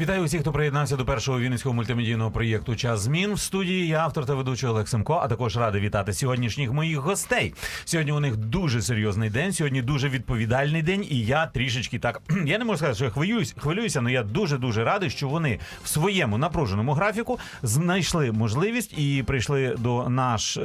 Вітаю усіх, хто приєднався до першого вінницького мультимедійного проєкту Час змін. В студії я автор та ведучий Олег Семко, а також радий вітати сьогоднішніх моїх гостей. Сьогодні у них дуже серйозний день. Сьогодні дуже відповідальний день, і я трішечки так. Я не можу сказати, що я хвилююсь, хвилююся, але я дуже дуже радий, що вони в своєму напруженому графіку знайшли можливість і прийшли до наш е,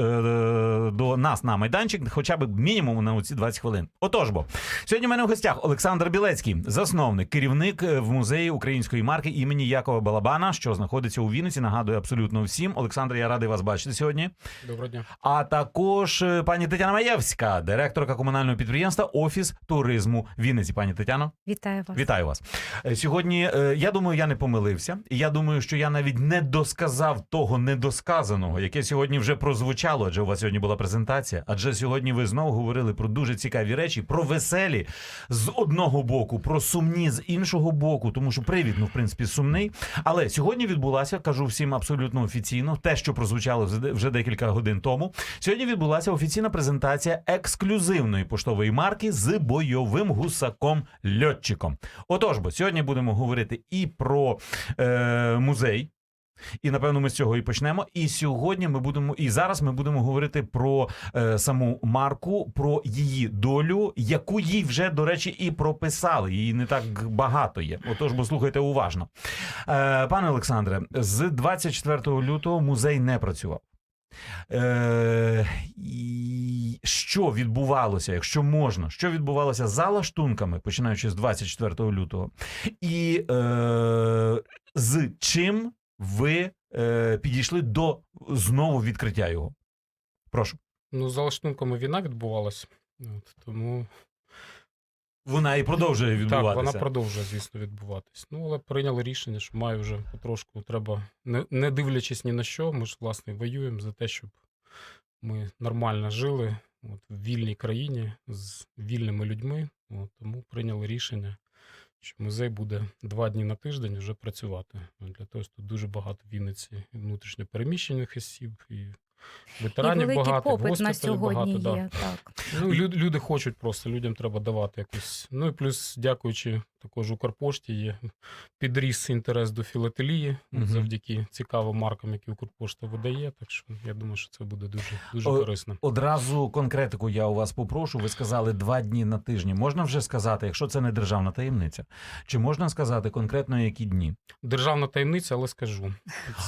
до нас на майданчик, хоча б мінімум на ці 20 хвилин. Отож бо сьогодні в мене в гостях Олександр Білецький, засновник, керівник е, в музеї української марки імені Якова Балабана, що знаходиться у Вінниці. Нагадую абсолютно всім. Олександр, я радий вас бачити сьогодні. Доброго дня. А також е, пані Тетяна Маєвська, директорка комунального підприємства Офіс туризму Вінниці. Пані Тетяно, Вітаю вас. вітаю вас Е, сьогодні. е, Я думаю, я не помилився. І Я думаю, що я навіть не досказав того недосказаного, яке сьогодні вже прозвучало. Адже у вас сьогодні була презентація. Адже сьогодні ви знову говорили про дуже цікаві речі, про веселі з одного боку, про сумні з іншого боку, тому що привід, ну в принципі, сумний. Але сьогодні відбулася, кажу всім абсолютно офіційно, те, що прозвучало вже декілька годин тому. Сьогодні відбулася офіційна презентація ексклюзивної поштової марки з бойовим гусаком льотчиком. Отож, бо сьогодні будемо говорити і про е, музей. І напевно ми з цього і почнемо. І сьогодні ми будемо, і зараз ми будемо говорити про е, саму марку, про її долю, яку їй вже, до речі, і прописали. Її не так багато є. Отож, бо слухайте уважно. Е, пане Олександре, з 24 лютого музей не працював. Е, що відбувалося, якщо можна, що відбувалося за лаштунками, починаючи з 24 лютого, і е, з чим ви е, підійшли до знову відкриття його? Прошу. Ну, за лаштунками війна відбувалась. От, тому Вона і продовжує відбуватися. так, вона продовжує, звісно, відбуватись. Ну, але прийняли рішення, що має вже потрошку треба, не, не дивлячись ні на що, ми ж, власне, воюємо за те, щоб ми нормально жили от, в вільній країні з вільними людьми. От, тому прийняли рішення, що музей буде два дні на тиждень вже працювати. Для того, що тут дуже багато в Вінниці і внутрішньо переміщених осіб, і ветеранів і багато, попит на сьогодні багато. Да. Так. Ну, люди, люди хочуть просто, людям треба давати якусь. Ну і плюс, дякуючи також Укрпошті, є підріс інтерес до філателії Мгм. завдяки цікавим маркам, які Укрпошта видає. Так що я думаю, що це буде дуже дуже О, корисно. Одразу конкретику я у вас попрошу. Ви сказали два дні на тижні. Можна вже сказати, якщо це не державна таємниця, чи можна сказати конкретно які дні? Державна таємниця, але скажу.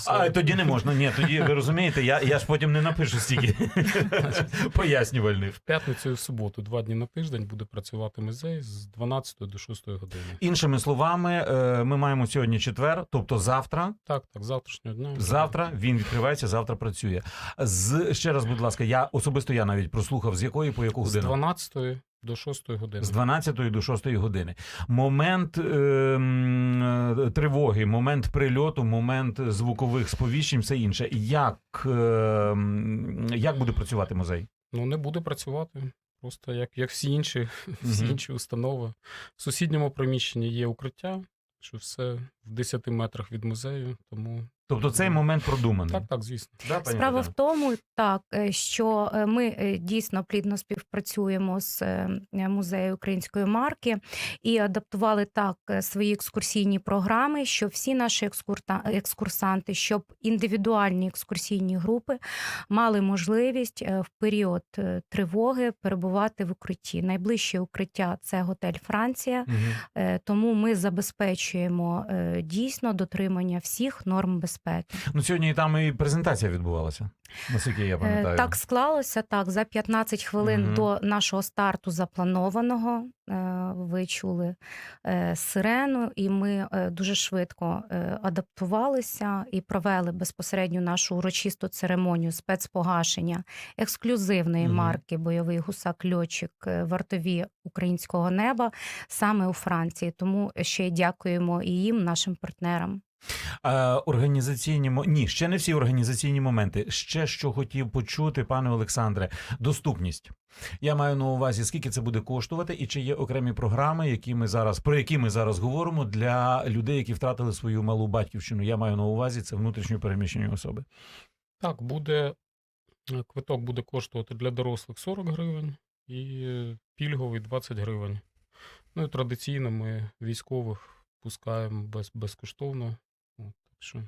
Це- А тоді не можна. Ні, тоді ви розумієте, я, я ж потім не напишу стільки пояснювальних. В п'ятницю і в суботу, два дні на тиждень, буде працювати музей з 12 до 6 години. Іншими словами, е, ми маємо сьогодні четвер, тобто завтра. Так, так, завтрашнього дня. Завтра він відкривається, завтра працює. З ще раз, будь ласка, я особисто я навіть прослухав з якої по яку годину? з годину. 12 до 6 години. З 12 до 6 години. Момент е, м, е, тривоги, момент прильоту, момент звукових сповіщень, все інше. Як, е, як буде працювати музей? Ну, не буде працювати. Просто як, як всі інші, всі інші установи. В сусідньому приміщенні є укриття, що все в 10 метрах від музею. Тому Тобто цей момент продуманий. так, так, звісно. Да, пані Справа в тому, так е, що е, ми е, дійсно плідно співпрацюємо з музеєм української марки і адаптували так свої екскурсійні програми, щоб всі наші екскурсанти, щоб індивідуальні екскурсійні групи мали можливість в період тривоги перебувати в укритті. Найближче укриття це готель Франція. Е, Тому ми забезпечуємо дійсно дотримання всіх норм безпеки. Ну сьогодні там і презентація відбувалася. Наскільки я Е, пам'ятаю. Так склалося так. За 15 хвилин угу. до нашого старту запланованого ви чули е, сирену, і ми е, дуже швидко е, адаптувалися і провели безпосередньо нашу урочисту церемонію спецпогашення ексклюзивної марки Бойовий гусак льотчик е, вартові українського неба саме у Франції. Тому ще дякуємо і їм, нашим партнерам. Е, організаційні ні, ще не всі організаційні моменти. Ще що хотів почути, пане Олександре, доступність. Я маю на увазі, скільки це буде коштувати, і чи є окремі програми, які ми зараз про які ми зараз говоримо для людей, які втратили свою малу батьківщину. Я маю на увазі це внутрішньо переміщені особи. Так, буде е, квиток буде коштувати для дорослих 40 гривень і пільговий 20 гривень. Ну і традиційно ми військових пускаємо без, безкоштовно. Що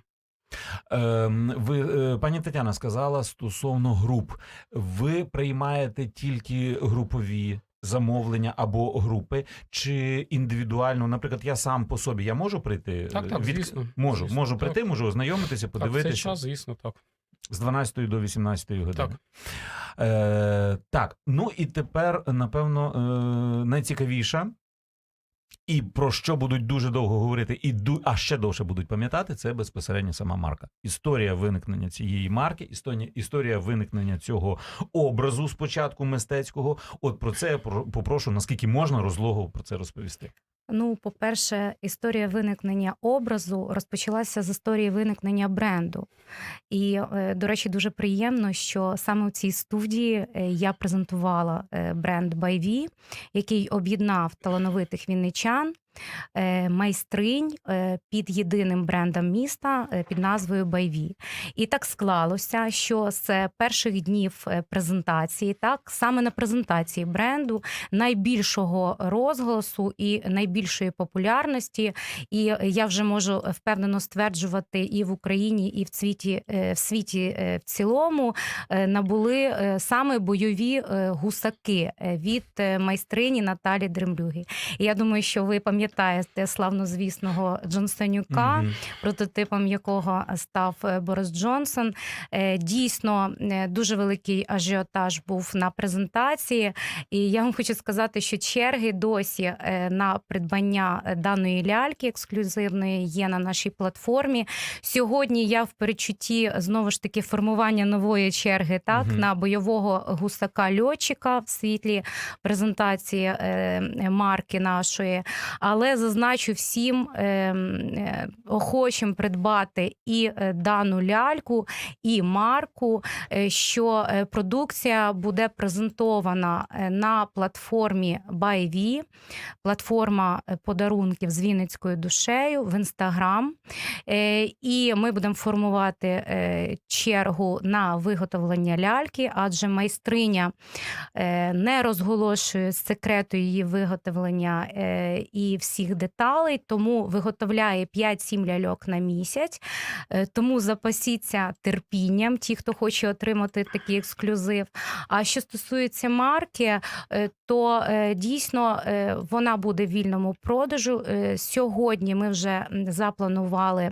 Ем, ви, е, пані Тетяна сказала стосовно груп. Ви приймаєте тільки групові замовлення або групи, чи індивідуально, наприклад, я сам по собі я можу прийти? Так, так, Від- звісно, Можу, звісно, можу так. прийти, можу ознайомитися, так, в цей подивитися час, звісно, так. з 12 до 18 години. Так. Е, так, ну і тепер, напевно, е, найцікавіша. І про що будуть дуже довго говорити, і ду, а ще довше будуть пам'ятати, це безпосередньо сама марка. Історія виникнення цієї марки, історія, історія виникнення цього образу спочатку мистецького. От про це я про- попрошу, наскільки можна розлого про це розповісти. Ну, по-перше, історія виникнення образу розпочалася з історії виникнення бренду. І, е, до речі, дуже приємно, що саме у цій студії е, я презентувала е, бренд Байві, який об'єднав талановитих вінничан, майстринь е, під єдиним брендом міста е, під назвою Байві. І так склалося, що з перших днів е, презентації, так саме на презентації бренду найбільшого розголосу і найбільшої популярності. І я вже можу впевнено стверджувати і в Україні, і в світі е, в світі е, в цілому е, набули е, саме бойові е, гусаки е, від е, майстрині Наталі Дремлюги. І я думаю, що ви пам'ятаєте славнозвісного Джонсонюка Мгм. прототипом якого став е, Борис Джонсон. Е, Дійсно, е, дуже великий ажіотаж був на презентації, і я вам хочу сказати, що черги досі на придбання даної ляльки ексклюзивної є на нашій платформі. Сьогодні я в перечутті знову ж таки формування нової черги, так Мгм. на бойового гусака льотчика в світлі презентації марки нашої. Але зазначу всім е, е, охочим придбати і е, дану ляльку, і марку, е, що продукція буде презентована на платформі BuyV, платформа подарунків з Вінницькою душею в інстаграм. І ми будемо формувати чергу на виготовлення ляльки, адже майстриня не розголошує секрету її виготовлення і всіх деталей, тому виготовляє 5-7 ляльок на місяць. Е, Тому запасіться терпінням, ті, хто хоче отримати такий ексклюзив. А що стосується марки, е, то е, дійсно вона буде в вільному продажу. Сьогодні ми вже запланували.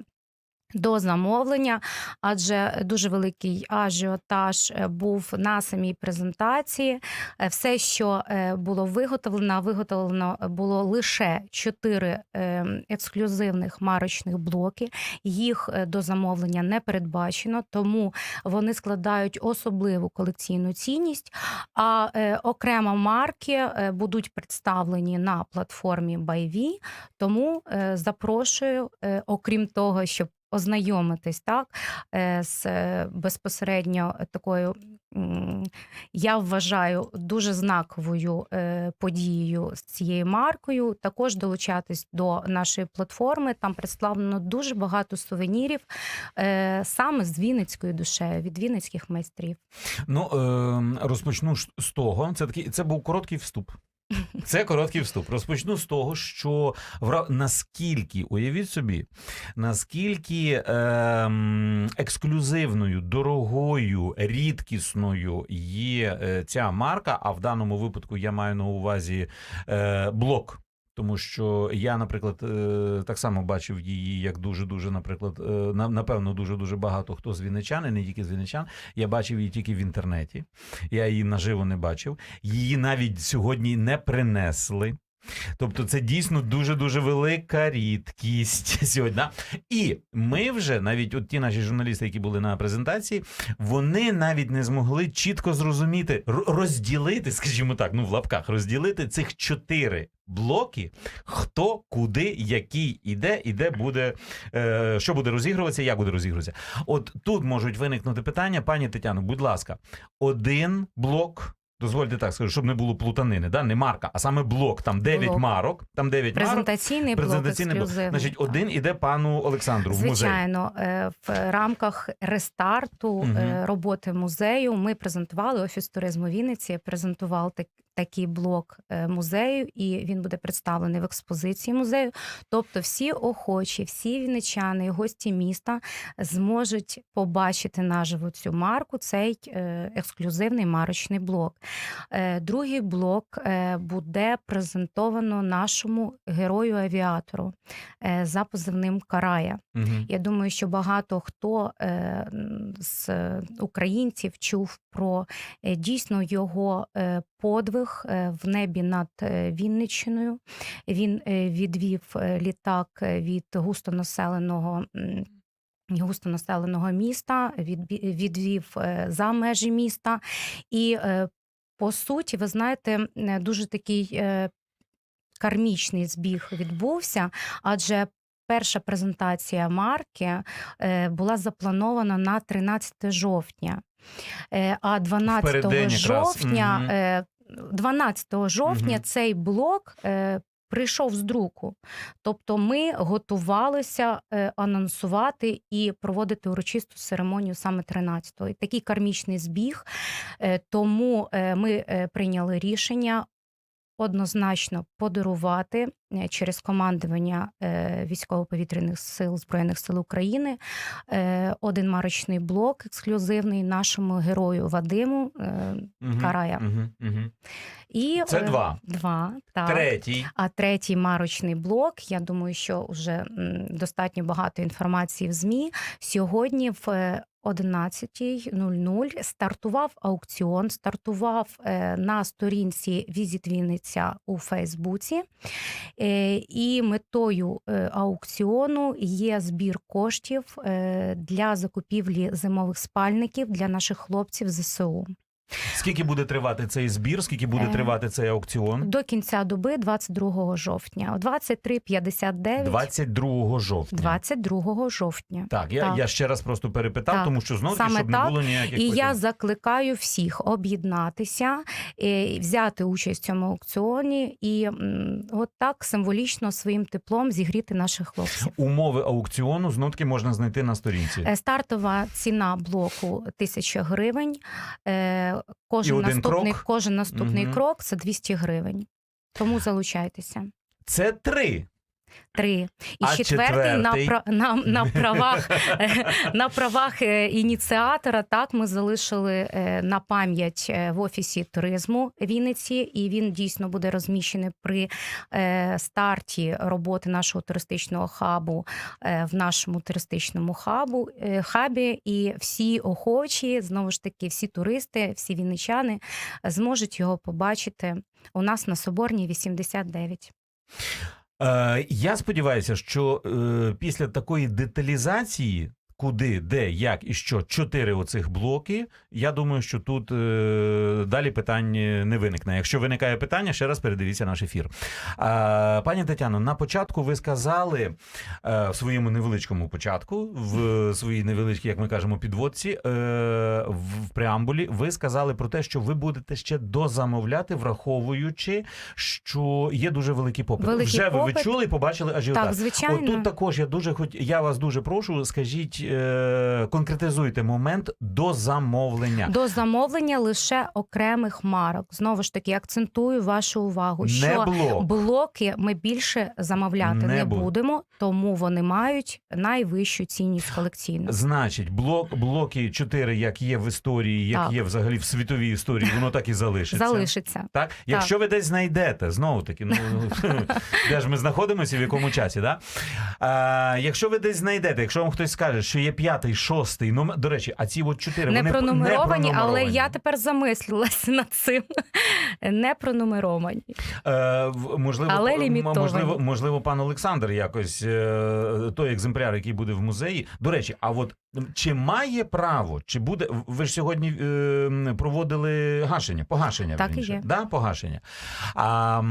До замовлення, адже дуже великий ажіотаж е, був на самій презентації. Е, Все, що е, було виготовлено, виготовлено було лише чотири ексклюзивних марочних блоки. Їх до замовлення не передбачено, тому вони складають особливу колекційну цінність. А окремо марки будуть представлені на платформі BuyV, тому запрошую, окрім того, щоб ознайомитись так е, з е, безпосередньо такою. Я вважаю дуже знаковою е, подією з цією маркою. Також долучатись до нашої платформи. Там представлено дуже багато сувенірів саме з Вінницькою душею від вінницьких майстрів. Ну е, розпочну з того. Це такий це був короткий вступ. Це короткий вступ. Розпочну з того, що наскільки уявіть собі, наскільки ем, ексклюзивною, дорогою, рідкісною є е, ця марка, а в даному випадку я маю на увазі е, блок. Тому що я, наприклад, е, так само бачив її як дуже дуже, наприклад, е, на- напевно, дуже дуже багато хто з вінничан, і не тільки з вінничан. Я бачив її тільки в інтернеті. Я її наживо не бачив. Її навіть сьогодні не принесли. Тобто це дійсно дуже-дуже велика рідкість сьогодні. І ми вже, навіть от ті наші журналісти, які були на презентації, вони навіть не змогли чітко зрозуміти, розділити, скажімо так, ну в лапках, розділити цих чотири блоки, хто, куди, який іде, і де буде, е, що буде розігруватися, як буде розігруватися. От тут можуть виникнути питання, пані Тетяно, будь ласка, один блок. Дозвольте так скажу, щоб не було плутанини, да? не марка, а саме блок. Там 9 Блок. марок, там 9 марок. Презентаційний блок Презентаційний блок. ексклюзивний. Значить, так. один іде пану Олександру в музей. Звичайно, е, в рамках рестарту е, роботи музею ми презентували офіс туризму Вінниці, презентував такий блок е, музею, і він буде представлений в експозиції музею. Тобто, всі охочі, всі вінничани гості міста зможуть побачити наживо цю марку, цей е, ексклюзивний марочний блок. Е, Другий блок буде презентовано нашому герою-авіатору за позивним Карая. Мгм. Я думаю, що багато хто з українців чув про дійсно його подвиг е, в небі над е, Вінниччиною. Він е, відвів літак від густонаселеного. Густонаселеного міста відвів за межі міста, і по суті, ви знаєте, дуже такий кармічний збіг відбувся, адже перша презентація марки була запланована на 13 жовтня. А 12 жовтня, 12 жовтня угу. цей блок е, прийшов з друку. Тобто ми готувалися е, анонсувати і проводити урочисту церемонію саме 13-го. І Такий кармічний збіг. Е, Тому е, ми е, прийняли рішення однозначно подарувати е, через командування е, військово-повітряних сил Збройних сил України е, один марочний блок ексклюзивний нашому герою Вадиму Мгм. Карая. Мгм. Мгм. І Це два. Два так. Третій. А третій марочний блок, я думаю, що вже достатньо багато інформації в ЗМІ. Сьогодні в 11.00 стартував аукціон, стартував е, на сторінці Візит Вінниця у Фейсбуці. Е, І метою е, аукціону є збір коштів для закупівлі зимових спальників для наших хлопців ЗСУ. Скільки буде тривати цей збір? Скільки буде Е, тривати цей аукціон? До кінця доби 22 жовтня, о 23.59 22 жовтня. 22 жовтня. Так, я, Так. я ще раз просто перепитав, Так. тому що знову Саме щоб не так. було ніяких І я закликаю всіх об'єднатися, е, взяти участь в цьому аукціоні і м, от так символічно своїм теплом зігріти наших хлопців. Умови аукціону знов таки можна знайти на сторінці. Е, Стартова ціна блоку 1000 гривень. Е, Кожен І наступний, крок? кожен наступний угу. крок це 200 гривень. Тому залучайтеся. Це три. Три. І А четвертий на, на, на правах, на правах е, ініціатора. Так, ми залишили е, на пам'ять е, в офісі туризму Вінниці, і він дійсно буде розміщений при старті роботи нашого туристичного хабу в нашому туристичному хабу хабі. І всі охочі, знову ж таки, всі туристи, всі вінничани зможуть його побачити у нас на Соборній 89. Е, я сподіваюся, що е, після такої деталізації. Куди, де, як і що, чотири оцих блоки. Я думаю, що тут е, далі питань не виникне. Якщо виникає питання, ще раз передивіться наш ефір. А, пані Тетяно, на початку ви сказали е, в своєму невеличкому початку, в своїй невеличкій, як ми кажемо, підводці, е, в, в преамбулі, ви сказали про те, що ви будете ще дозамовляти, враховуючи, що є дуже великий попит. Великий Вже ви попит. відчули і побачили ажіотаж. Так, звичайно. От тут також я дуже хоч я вас дуже прошу, скажіть, е, конкретизуйте момент до замовлення. До замовлення лише окремих марок. Знову ж таки, акцентую вашу увагу, Не що блок. блоки ми більше замовляти Не не, будемо, тому вони мають найвищу цінність колекційну. Значить, блок, блоки 4, як є в історії, як Так. є взагалі в світовій історії, воно так і залишиться. Залишиться. Так, якщо ви десь знайдете, знову таки, ну де ж ми знаходимося, в якому часі, да? А, якщо ви десь знайдете, якщо вам хтось скаже, що що є п'ятий, шостий номер. До речі, а ці от чотири Не вони п- пронумеровані, але я тепер замислилася над цим. Не пронумеровані. Е, можливо, Але лімітовані. можливо, можливо, пан Олександр якось е, той екземпляр, який буде в музеї. До речі, а от чи має право, чи буде ви ж сьогодні е, проводили гашення, погашення Так і є. Да, погашення. А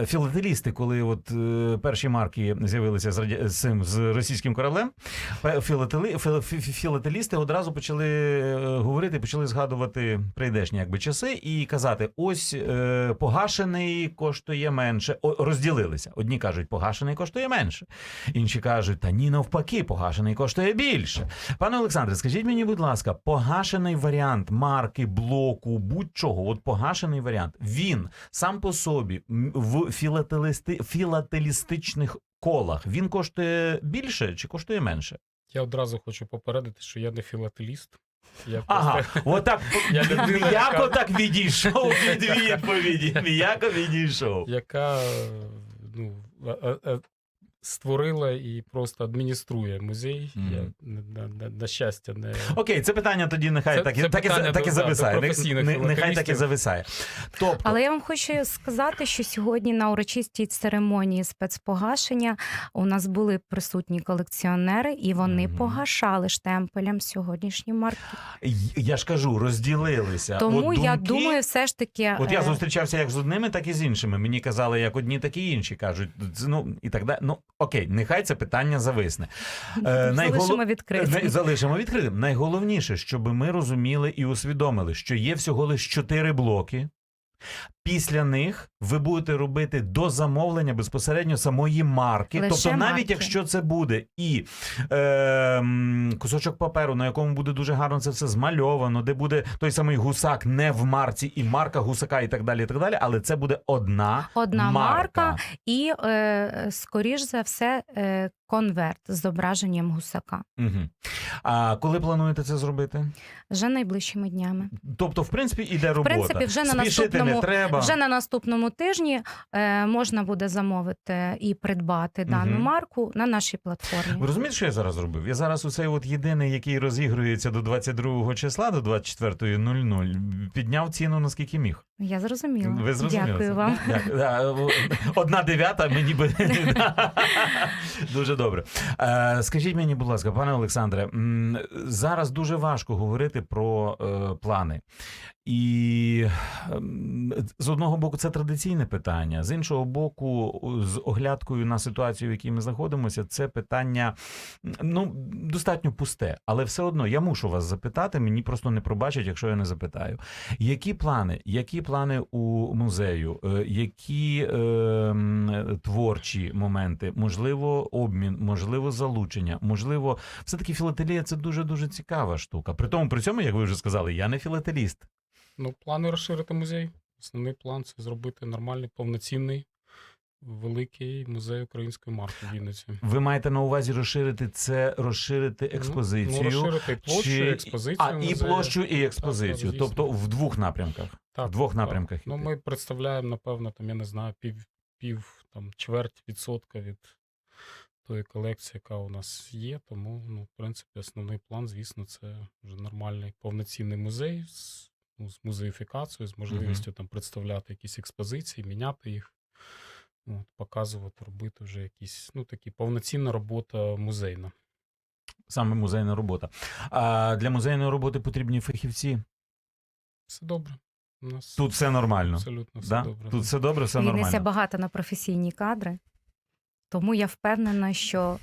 е, філателісти, коли от е, перші марки з'явилися з з з російським кораблем, філателісти одразу почали е, говорити, почали згадувати прийдешні якби часи і казати: ось е, погашений коштує менше. О, розділилися. Одні кажуть, погашений коштує менше. Інші кажуть, та ні, навпаки, погашений коштує більше. Пане Олександре, скажіть мені, будь ласка, погашений варіант марки, блоку, будь-чого, от погашений варіант, він сам по собі в філателисти... філателістичних колах він коштує більше чи коштує менше? Я одразу хочу попередити, що я не філателіст. Я Ага, просто- отак Я людина, м'яко яка- так відійшов від відповіді. М'яко відійшов. яка ну, створила і просто адмініструє музей. Мгм. Я на, на, на, на щастя не Окей, це питання тоді нехай Це- так, це так, і, питання так і до- да, зависає. Не- нехай так і зависає. Тобто, Але я вам хочу сказати, що сьогодні на урочистій церемонії спецпогашення у нас були присутні колекціонери, і вони Мгм. погашали штемпелем сьогоднішні марки. я ж кажу, розділилися. Тому От я думаю, все ж таки. От я е, зустрічався як з одними, так і з іншими. Мені казали, як одні, так і інші кажуть. Ну і так далі. Ну окей, нехай це питання зависне. Е, залишимо відкритим. Залишимо відкритим. Найголовніше, щоб ми розуміли і усвідомили, що є всього лише чотири блоки. Після них ви будете робити до замовлення безпосередньо самої марки. Лише тобто, навіть марки. якщо це буде і е, кусочок паперу, на якому буде дуже гарно це все змальовано, де буде той самий гусак не в марці, і марка гусака, і так далі, і так далі. Але це буде одна, Одна марка. марка. І, е, скоріш за все, е, конверт з зображенням гусака. Угу. А коли плануєте це зробити? Вже найближчими днями. Тобто, в принципі, іде В робота. принципі, вже на Спішити не наступному треба. Вже на наступному тижні е, можна буде замовити і придбати дану Мгм. марку на нашій платформі. Ви розумієте, що я зараз зробив? Я зараз оцей от єдиний, який розігрується до 22 числа, до 24.00, підняв ціну наскільки міг. Я зрозуміла. Ви зрозуміли? Дякую це? вам. Дякую. Одна дев'ята мені би. Дуже добре. Е, Скажіть мені, будь ласка, пане Олександре, зараз дуже важко говорити про е, плани. І ем, з одного боку, це традиційне питання, з іншого боку, з оглядкою на ситуацію, в якій ми знаходимося, це питання ну достатньо пусте. Але все одно я мушу вас запитати. Мені просто не пробачать, якщо я не запитаю. Які плани? Які плани у музею? Е, Які е, творчі моменти? Можливо, обмін, можливо, залучення, можливо, все таки філателія це дуже дуже цікава штука. При тому, при цьому, як ви вже сказали, я не філателіст. Ну, плани розширити музей. Основний план це зробити нормальний, повноцінний, великий музей української марки в Вінниці. Ви маєте на увазі розширити це, розширити Ну, експозицію. Ну, розширити площу, чи- експозицію. А і площу, і експозицію, так, тобто в двох напрямках. Так, в двох так. напрямках. Ну, ми представляємо, напевно, там, я не знаю, пів, пів там, чверть відсотка від тої колекції, яка у нас є. Тому, ну, в принципі, основний план, звісно, це вже нормальний повноцінний музей з, ну, з музеїфікацією, з можливістю там представляти якісь експозиції, міняти їх. От, показувати, робити вже якісь, ну, такі повноцінна робота музейна. Саме музейна робота. А для музейної роботи потрібні фахівці. Все добре. У нас Тут все нормально. абсолютно все Да? добре. Тут все добре, все нормально. багата на професійні кадри, тому я впевнена, що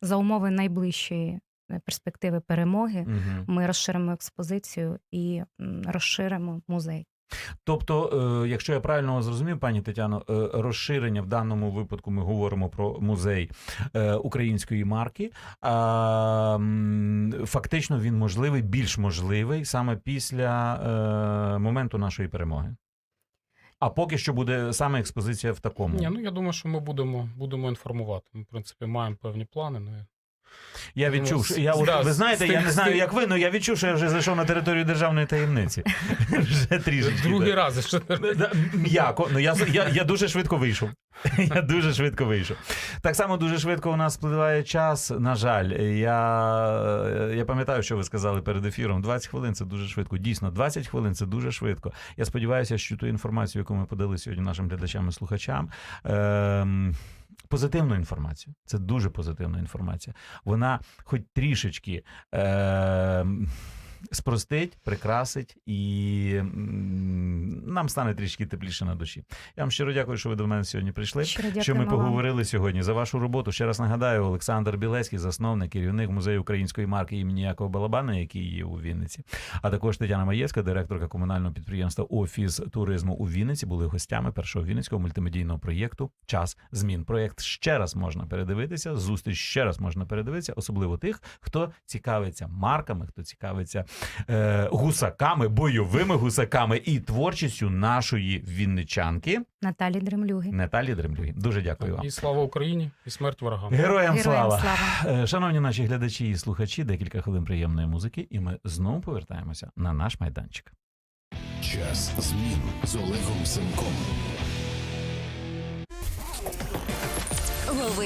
за умови найближчої перспективи перемоги Мгм. ми розширимо експозицію і розширимо музей. Тобто, е, якщо я правильно зрозумів, пані Тетяно, е, розширення в даному випадку ми говоримо про музей е, української марки. Фактично він можливий, більш можливий саме після е, моменту нашої перемоги. А поки що буде саме експозиція в такому. Ні, ну я думаю, що ми будемо, будемо інформувати. Ми, в принципі, маємо певні плани. Ну, Я відчув, що я от, ви знаєте, я не знаю, як ви, але я відчув, що я вже зайшов на територію державної таємниці. Вже трішечки. Другий раз. Що... М'яко, ну я, я, я дуже швидко вийшов. Я дуже швидко вийшов. Так само дуже швидко у нас спливає час. На жаль, я, я пам'ятаю, що ви сказали перед ефіром. 20 хвилин це дуже швидко. Дійсно, 20 хвилин це дуже швидко. Я сподіваюся, що ту інформацію, яку ми подали сьогодні нашим глядачам і слухачам. Ем... Позитивну інформацію. Це дуже позитивна інформація. Вона хоч трішечки е, спростить, прикрасить і нам стане трішки тепліше на душі. Я вам щиро дякую, що ви до мене сьогодні прийшли. Щиро Що ми дякуємо вам. поговорили сьогодні за вашу роботу. Ще раз нагадаю, Олександр Білецький, засновник, керівник музею української марки імені Якова Балабана, який є у Вінниці. А також Тетяна Маєвська, директорка комунального підприємства Офіс туризму у Вінниці, були гостями першого вінницького мультимедійного проєкту Час змін. Проєкт ще раз можна передивитися. Зустріч ще раз можна передивитися, особливо тих, хто цікавиться марками, хто цікавиться е, гусаками, бойовими гусаками і творчістю нашої вінничанки Наталі Дремлюги. Наталі Дремлюги. Дуже дякую вам. І слава Україні, і смерть ворогам. Героям Героям слава! слава. Е, Шановні наші глядачі і слухачі, декілька хвилин приємної музики, і ми знову повертаємося на наш майданчик. Час змін з Олегом Сенком.